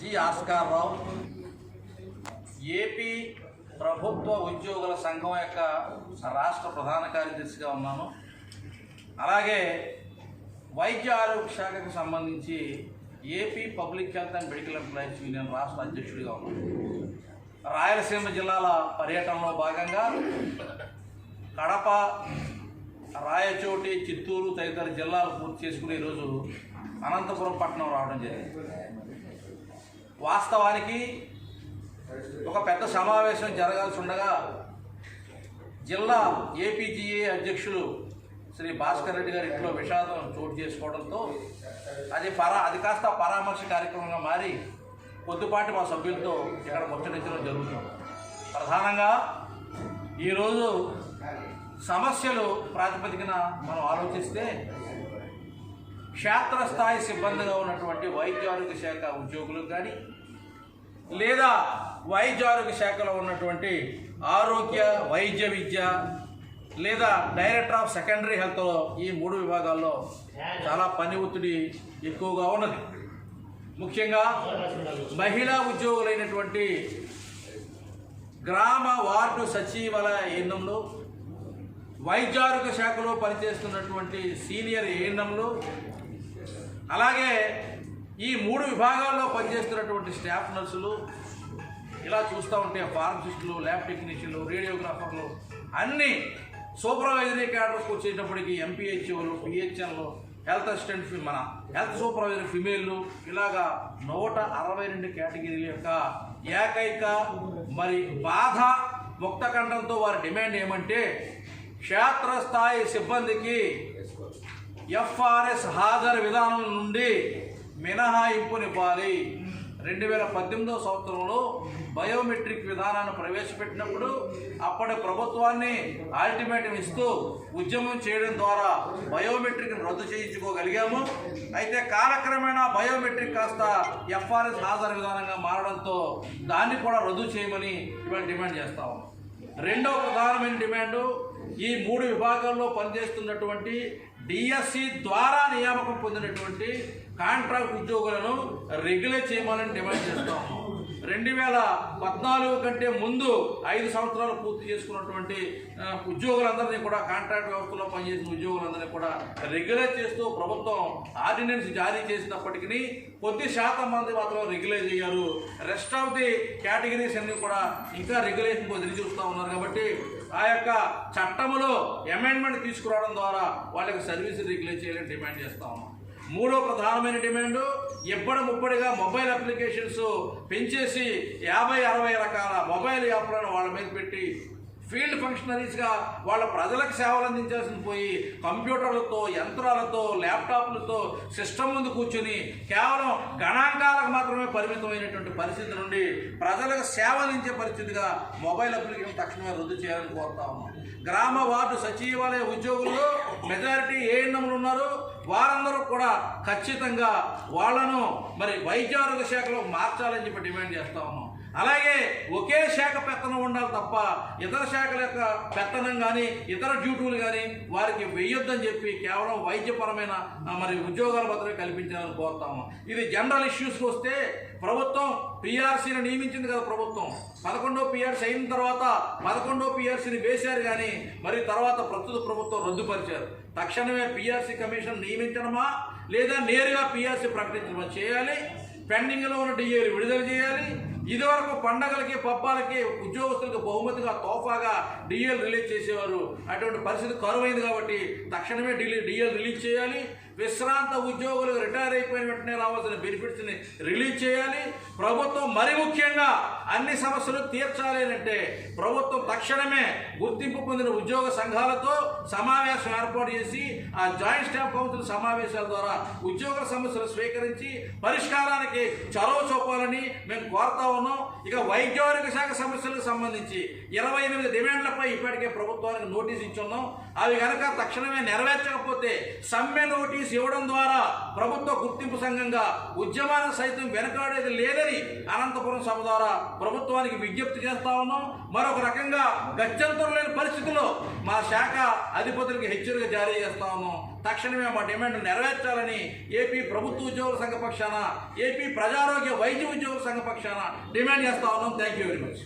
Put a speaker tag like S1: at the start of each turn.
S1: G Oscar రావు. AP ప్రభుత్వ ఉద్యోగుల సంఘం యొక్క రాష్ట్ర ప్రధాన కార్యదర్శిగా ఉన్నాను. అలాగే వైద్య ఆరోగ్య శాఖకు సంబంధించి AP public health and medical employees union రాష్ట్ర అధ్యక్షుడిగా ఉన్నాను. రాయలసీమ జిల్లాల పర్యటనలో భాగంగా కడప రాయచోటి చిత్తూరు తదితర జిల్లాలు పూర్తి చేసుకుని ఈరోజు అనంతపురం పట్టణం రావడం జరిగింది. వాస్తవానికి ఒక పెద్ద సమావేశం జరగాల్సి ఉండగా జిల్లా ఏపీజీఏ అధ్యక్షులు శ్రీ భాస్కర్ రెడ్డి గారి ఇంట్లో విషాదం చోటు చేసుకోవడంతో అది పరా అది కాస్త పరామర్శ కార్యక్రమంగా మారి కొద్దిపాటి మా సభ్యులతో ఇక్కడ ముచ్చటించడం జరుగుతుంది. ప్రధానంగా ఈరోజు సమస్యలు ప్రాతిపదికన మనం ఆలోచిస్తే క్షేత్రస్థాయి సిబ్బందిగా ఉన్నటువంటి వైద్యారోగ్య శాఖ ఉద్యోగులకు కానీ లేదా వైద్య ఆరోగ్య శాఖలో ఉన్నటువంటి ఆరోగ్య వైద్య విద్య లేదా డైరెక్టర్ ఆఫ్ సెకండరీ హెల్త్లో ఈ మూడు విభాగాల్లో చాలా పని ఒత్తిడి ఎక్కువగా ఉన్నది. ముఖ్యంగా మహిళా ఉద్యోగులైనటువంటి గ్రామ వార్డు సచివాలయ ఏఎన్ఎంలు వైద్యారోగ్య శాఖలో పనిచేస్తున్నటువంటి సీనియర్ ఏఎన్ఎంలు అలాగే ఈ మూడు విభాగాల్లో పనిచేస్తున్నటువంటి స్టాఫ్ నర్సులు ఇలా చూస్తూ ఉంటే ఫార్మసిస్టులు ల్యాబ్ టెక్నీషియన్లు రేడియోగ్రాఫర్లు అన్నీ సూపర్వైజరీ క్యాడర్స్కి వచ్చేటప్పటికి ఎంపీహెచ్ఓలు పిహెచ్ఎన్లు హెల్త్ అసిస్టెంట్ మన హెల్త్ సూపర్వైజర్ ఫిమేళ్ళు ఇలాగా నూట అరవై రెండు కేటగిరీల యొక్క ఏకైక మరి బాధ ముక్తఖండంతో వారి డిమాండ్ ఏమంటే క్షేత్రస్థాయి సిబ్బందికి ఎఫ్ఆర్ఎస్ హాజరు విధానం నుండి మినహాయింపునివ్వాలి. రెండు వేల పద్దెనిమిదవ సంవత్సరంలో బయోమెట్రిక్ విధానాన్ని ప్రవేశపెట్టినప్పుడు అప్పటి ప్రభుత్వాన్ని అల్టిమేటం ఇస్తూ ఉద్యమం చేయడం ద్వారా బయోమెట్రిక్ని రద్దు చేయించుకోగలిగాము. అయితే కాలక్రమేణా బయోమెట్రిక్ కాస్త ఎఫ్ఆర్ఎస్ హాజరు విధానంగా మారడంతో దాన్ని కూడా రద్దు చేయమని ఇవాళ డిమాండ్ చేస్తాము రెండో రెండవ ప్రధానమైన డిమాండు ఈ మూడు విభాగాల్లో పనిచేస్తున్నటువంటి డిఎస్సి ద్వారా నియామకం పొందినటువంటి కాంట్రాక్ట్ ఉద్యోగులను రెగ్యులేట్ చేయమని డిమాండ్ చేస్తాము రెండు వేల పద్నాలుగు కంటే ముందు ఐదు సంవత్సరాలు పూర్తి చేసుకున్నటువంటి ఉద్యోగులందరినీ కూడా కాంట్రాక్ట్ వ్యవస్థలో పనిచేసిన ఉద్యోగులందరినీ కూడా రెగ్యులేట్ చేస్తూ ప్రభుత్వం ఆర్డినెన్స్ జారీ చేసినప్పటికీ కొద్ది శాతం మంది మాత్రం రెగ్యులేట్ చేయారు. రెస్ట్ ఆఫ్ ది కేటగిరీస్ అన్ని కూడా ఇంకా రెగ్యులేషన్ ఎదురు చూస్తూ ఉన్నారు కాబట్టి ఆ యొక్క చట్టములో అమెండ్మెంట్ తీసుకురావడం ద్వారా వాళ్ళకి సర్వీస్ రెగ్యులేట్ చేయాలని డిమాండ్ చేస్తా ఉన్నాం. మూడో ప్రధానమైన డిమాండ్ ఇప్పటి ముప్పటిగా మొబైల్ అప్లికేషన్స్ పెంచేసి యాభై అరవై రకాల మొబైల్ యాప్లను వాళ్ళ మీద పెట్టి ఫీల్డ్ ఫంక్షనరీస్గా వాళ్ళ ప్రజలకు సేవలు అందించాల్సిన పోయి కంప్యూటర్లతో యంత్రాలతో ల్యాప్టాప్లతో సిస్టమ్ ముందు కూర్చొని కేవలం గణాంకాలకు మాత్రమే పరిమితమైనటువంటి పరిస్థితి నుండి ప్రజలకు సేవ అందించే పరిస్థితిగా మొబైల్ అప్లికేషన్ తక్షణమే రద్దు చేయాలని కోరుతా ఉన్నాం. గ్రామ వార్డు సచివాలయ ఉద్యోగుల్లో మెజారిటీ ఏఎన్ఎంలు ఉన్నారు వారందరూ కూడా ఖచ్చితంగా వాళ్ళను మరి వైద్య ఆరోగ్య శాఖలో మార్చాలని చెప్పి డిమాండ్ చేస్తా ఉన్నాం. అలాగే ఒకే శాఖ పెత్తనం ఉండాలి తప్ప ఇతర శాఖల యొక్క పెత్తనం కానీ ఇతర డ్యూటీలు కానీ వారికి వెయ్యొద్దని చెప్పి కేవలం వైద్యపరమైన మరి ఉద్యోగాలు మాత్రమే కల్పించాలని కోరుతాము ఇది జనరల్ ఇష్యూస్కి వస్తే ప్రభుత్వం పిఆర్సీని నియమించింది కదా ప్రభుత్వం. పదకొండో పీఆర్సీ అయిన తర్వాత పదకొండో పిఆర్సీని వేశారు కానీ మరి తర్వాత ప్రస్తుత ప్రభుత్వం రద్దుపరిచారు. తక్షణమే పిఆర్సీ కమిషన్ నియమించడమా? లేదా నేరుగా పిఆర్సీ ప్రకటించడమా? చేయాలి. పెండింగ్లో ఉన్న డిఏలు విడుదల చేయాలి. ఇదివరకు పండగలకి పబ్బాలకి ఉద్యోగస్తులకు బహుమతిగా తోఫాగా డిఎల్ రిలీజ్ చేసేవారు. అటువంటి పరిస్థితి కరువైంది కాబట్టి తక్షణమే డిలీ డిఎల్ రిలీజ్ చేయాలి. విశ్రాంత ఉద్యోగులు రిటైర్ అయిపోయిన వెంటనే రావాల్సిన బెనిఫిట్స్ని రిలీజ్ చేయాలి. ప్రభుత్వం మరి ముఖ్యంగా అన్ని సమస్యలు తీర్చాలి అంటే ప్రభుత్వం తక్షణమే గుర్తింపు పొందిన ఉద్యోగ సంఘాలతో సమావేశం ఏర్పాటు చేసి ఆ జాయింట్ స్టాఫ్ కౌన్సిల్ సమావేశాల ద్వారా ఉద్యోగుల సమస్యలు స్వీకరించి పరిష్కారానికి చొరవ చూపాలని మేము కోరుతా ఉన్నాం ఇక వైద్యారోగ్య శాఖ సమస్యలకు సంబంధించి ఇరవై ఎనిమిది డిమాండ్లపై ఇప్పటికే ప్రభుత్వానికి నోటీస్ ఇచ్చున్నాం. అవి కనుక తక్షణమే నెరవేర్చకపోతే సమ్మె నోటీస్ ఇవ్వడం ద్వారా ప్రభుత్వ గుర్తింపు సంఘంగా ఉద్యమాన్ని సైతం వెనకాడేది లేదని అనంతపురం సభ ద్వారా ప్రభుత్వానికి విజ్ఞప్తి చేస్తా ఉన్నాం. మరొక రకంగా గత్యంతరం లేని పరిస్థితుల్లో మా శాఖ అధిపతులకు హెచ్చరిక జారీ చేస్తా ఉన్నాం. తక్షణమే మా డిమాండ్ నెరవేర్చాలని ఏపీ ప్రభుత్వ ఉద్యోగుల సంఘ పక్షాన ఏపీ ప్రజారోగ్య వైద్య ఉద్యోగుల సంఘ పక్షాన డిమాండ్ చేస్తా ఉన్నాం. Thank you very much